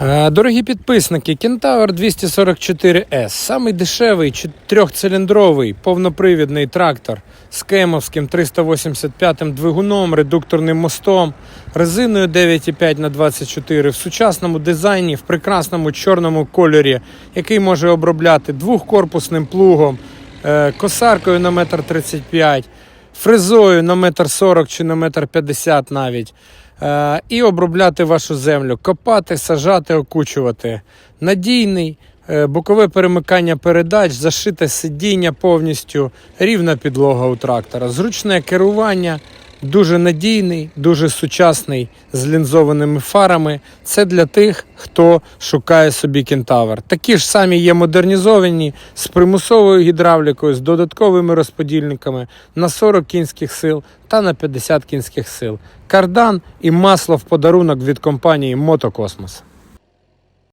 Е, Дорогі підписники, Кентавр 244S самий дешевий трьохциліндровий повнопривідний трактор з кемовським 385 двигуном, редукторним мостом, резиною 9,5 на 24 в сучасному дизайні, в прекрасному чорному кольорі, який може обробляти двохкорпусним плугом, е, косаркою на метр 35, фрезою на метр 40 чи на метр 50 навіть. Е, і обробляти вашу землю, копати, сажати, окучувати. Надійний, е, бокове перемикання передач, зашите сидіння повністю, рівна підлога у трактора, зручне керування, дуже надійний, дуже сучасний з лінзованими фарами. Це для тих, хто шукає собі кентавр. Такі ж самі є модернізовані з примусовою гідравлікою, з додатковими розподільниками на 40 кінських сил та на 50 кінських сил. Кардан і масло в подарунок від компанії Мотокосмос.